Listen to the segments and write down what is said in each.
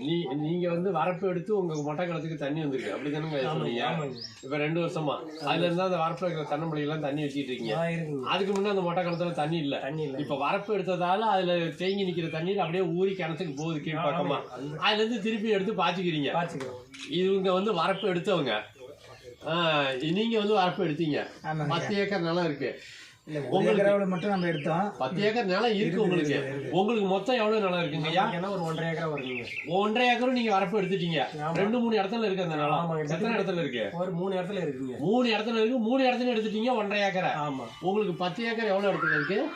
நீ நீங்க வந்து வரப்பு எடுத்து உங்க மொட்டை கிணத்துக்கு தண்ணி வந்திருக்கு. அப்படிதானங்க சொன்னீங்க ஆமாங்க. இப்ப ரெண்டு வருஷமா. அதுல இருந்து அந்த வரப்புல இருக்கிற தென்னம்பிள்ளை எல்லாம் தண்ணி வச்சிட்டு இருக்கீங்க. அதுக்கு முன்ன அந்த மொட்டை கிணத்துல தண்ணி இல்ல. தண்ணி இல்லை. இப்ப வரப்பு எடுத்ததால அதுல தேங்கி நிக்கிற தண்ணீர் அப்படியே ஊறி கிணத்துக்கு போகுது கீழ்ப்பக்கமா அதுல இருந்து திருப்பி எடுத்து பாய்ச்சிக்கிறீங்க. இவங்க வந்து வரப்பு எடுத்தவங்க. நீங்க வந்து வரப்பு எடுத்தீங்க. பத்து ஏக்கர் நிலம் இருக்கு. ஏக்கராவோட மட்டும் நம்ம எடுத்தோம். பத்து ஏக்கர் நிலம் இருக்கு உங்களுக்கு. உங்களுக்கு மொத்தம் எவ்வளவு நிலம் இருக்குங்க? ஐயா ஒரு ஒன்றரை ஏக்கரா வருதுங்க. ஒன்றரை ஏக்கரும் நீங்க வரப்பு எடுத்துட்டீங்க. ரெண்டு மூணு இடத்துல இருக்கு அந்த நிலம். எத்தனை இடத்துல இருக்கு? ஒரு மூணு இடத்துல இருக்குங்க. மூணு இடத்துல இருக்கு மூணு இடத்துல எடுத்துட்டீங்க ஒன்றரை ஏக்கரை. ஆமா. உங்களுக்கு பத்து ஏக்கர் எவ்வளவு இடத்துல இருக்கு?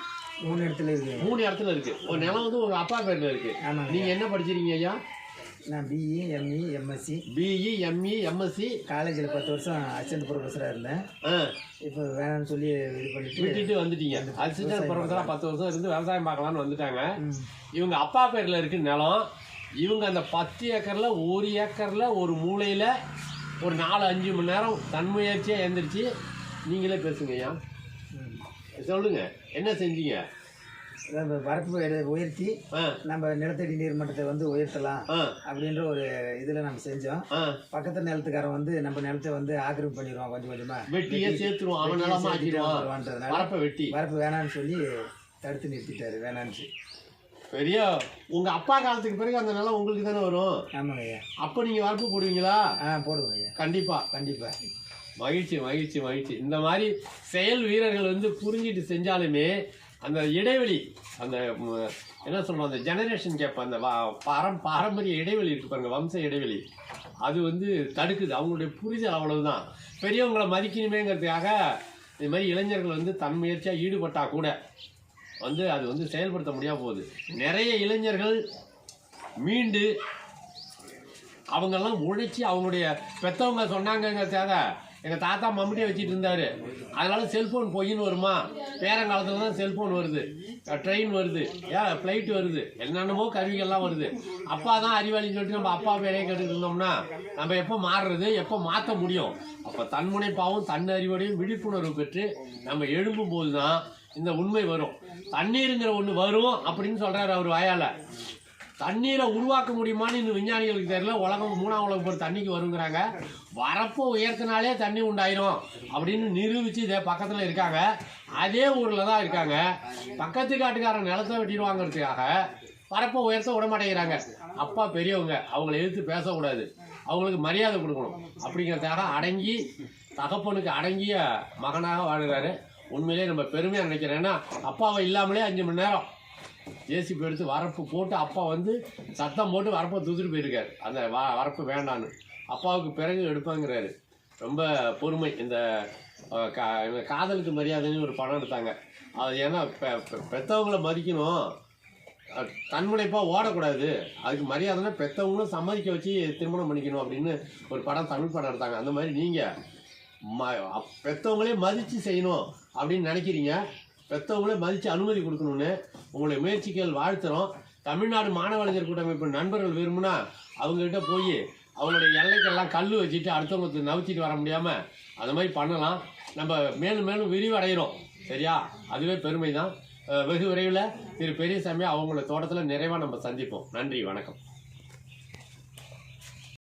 மூணு இடத்துல இருக்கு மூணு இடத்துல இருக்கு. ஒரு நிலம் வந்து உங்க அப்பா பேர்ல இருக்கு. நீங்க என்ன படிச்சிருக்கீங்க ஐயா? நான் BE ME MSc BE ME MSc காலேஜில் பத்து வருஷம் அசிஸ்டன்ட் ப்ரொஃபஸராக இருந்தேன். இப்போ வேணாம்னு சொல்லி இது பண்ணிட்டு விட்டுட்டு வந்துட்டீங்க. அசிஸ்டன்ட் ப்ரொஃபஸரா பத்து வருஷம் இருந்து விவசாயம் பார்க்கலாம்னு வந்துட்டாங்க. இவங்க அப்பா பேர்ல இருக்கு நிலம். இவங்க அந்த பத்து ஏக்கர்ல ஒரு ஏக்கர்ல ஒரு மூலையில ஒரு நாலு அஞ்சு மணி நேரம் தன்முயற்சியா எந்திரிச்சு நீங்களே பேசுங்க ஐயா ம். சொல்லுங்க. என்ன செஞ்சீங்க? வரப்பு உயர்த்தி நம்ம நிலத்தடி நீர் மட்டத்தை வந்து உயர்த்தலாம் அப்படின்ற ஒரு இதில் நம்ம செஞ்சோம். பக்கத்து நிலத்துக்காரன் வந்து நம்ம நிலத்தை வந்து ஆக்கிரமிப்பு பண்ணிடுவான் கொஞ்சம் கொஞ்சமாக வெட்டியே சேர்த்துருவான். வரப்ப வெட்டி. வரப்பு வேணான்னு சொல்லி தடுத்து நிறுத்திட்டாரு. வேணான்னு பெரிய உங்க அப்பா காலத்துக்கு பிறகு அந்த நிலம் உங்களுக்கு தானே வரும்? ஆமாங்க ஐயா. அப்ப நீங்க வரப்பு போடுவீங்களா? ஆ போடுவோம் ஐயா. கண்டிப்பா. கண்டிப்பாக மகிழ்ச்சி மகிழ்ச்சி மகிழ்ச்சி. இந்த மாதிரி செயல் வீரர்கள் வந்து புரிஞ்சிட்டு செஞ்சாலுமே அந்த இடைவெளி அந்த என்ன சொல்றோம் அந்த ஜெனரேஷன் கேப் அந்த பாரம் பாரம்பரிய இடைவெளி இருக்கு பாருங்க வம்ச இடைவெளி. அது வந்து தடுக்குது. அவங்களுடைய புரிதல் அவ்வளவுதான். பெரியவங்களை மதிக்கணுமேங்கிறதுக்காக இது மாதிரி இளைஞர்கள் வந்து தன் முயற்சியாக ஈடுபட்டா கூட வந்து அது வந்து செயல்படுத்த முடியாமல் போகுது. நிறைய இளைஞர்கள் மீண்டு அவங்கெல்லாம் உழைச்சி அவங்களுடைய பெற்றவங்க சொன்னாங்கங்க எங்கள் எங்க தாத்தா மம்முட்டியை வச்சுட்டு இருந்தாரு. அதனால செல்போன் பொய்ன்னு வருமா? பேரங்காலத்துல தான் செல்போன் வருது. ட்ரெயின் வருது. ஏன் ஃப்ளைட் வருது. என்னென்னமோ கருவிகள்லாம் வருது. அப்பா தான் அறிவாளின்னு சொல்லிட்டு நம்ம அப்பா பேரையே கேட்டுட்டு இருந்தோம்னா நம்ம எப்போ மாறுறது எப்போ மாற்ற முடியும்? அப்போ தன்முனைப்பாவும் தன் அறிவோடையும் விழிப்புணர்வு பெற்று நம்ம எழும்பும் போது தான் இந்த உண்மை வரும். தண்ணீருங்கிற ஒன்று வரும் அப்படின்னு சொல்கிறார் அவர் வாயால். தண்ணீரை உருவாக்க முடியுமான்னு இன்னும் விஞ்ஞானிகளுக்கு தெரியல. உலகம் மூணாம் உலகம் போகிற தண்ணிக்கு வருங்கிறாங்க. வரப்போ உயர்த்தினாலே தண்ணி உண்டாயிரும் அப்படின்னு நிரூபித்து இதே பக்கத்தில் இருக்காங்க. அதே ஊரில் தான் இருக்காங்க. பக்கத்து காட்டுக்காரன் நிலத்தை வெட்டிடுவாங்கிறதுக்காக வரப்போ உயர்த்த விட மாட்டேங்கிறாங்க. அப்பா பெரியவங்க அவங்கள எதிர்த்து பேசக்கூடாது. அவங்களுக்கு மரியாதை கொடுக்கணும். அப்படிங்கிறதுக்காக அடங்கி தகப்பனுக்கு அடங்கிய மகனாக வாழ்கிறாரு. உண்மையிலேயே நம்ம பெருமையாக நினைக்கிறேன். ஏன்னா அப்பாவை இல்லாமலே அஞ்சு மணி நேரம் ஜேசிபி எடுத்து வரப்பு போட்டு அப்பா வந்து சத்தம் போட்டு வரப்பை தூத்துட்டு போயிருக்காரு. அந்த வ வரப்பு வேண்டான்னு. அப்பாவுக்கு பிறகு எடுப்பாங்கிறாரு. ரொம்ப பொறுமை. இந்த கா காதலுக்கு மரியாதைன்னு ஒரு படம் எடுத்தாங்க. அது ஏன்னா பெ- மதிக்கணும். தன்முனைப்பாக ஓடக்கூடாது. அதுக்கு மரியாதைனா பெற்றவங்களும் சம்மதிக்க வச்சு திருமணம் பண்ணிக்கணும் அப்படின்னு ஒரு படம் தமிழ் படம் எடுத்தாங்க. அந்த மாதிரி நீங்கள் ம அப்- மதித்து செய்யணும் அப்படின்னு நினைக்கிறீங்க. பெற்றவங்களே மதித்து அனுமதி கொடுக்கணும்னு உங்களுடைய முயற்சிகள் வாழ்த்துறோம். தமிழ்நாடு மாணவறிஞர் கூட்டமைப்பு நண்பர்கள் விரும்புனா அவங்ககிட்ட போய் அவங்களுடைய எல்லைக்கெல்லாம் கல் வச்சுட்டு அடுத்தவங்களுக்கு நவுத்திட்டு வர முடியாமல் அந்த மாதிரி பண்ணலாம். நம்ம மேலும் மேலும் விரிவடைகிறோம். சரியா? அதுவே பெருமை தான் வெகு விரைவில் திரு பெரியசாமி அவங்களோட தோட்டத்தில் நிறைவாக நம்ம சந்திப்போம். நன்றி வணக்கம்.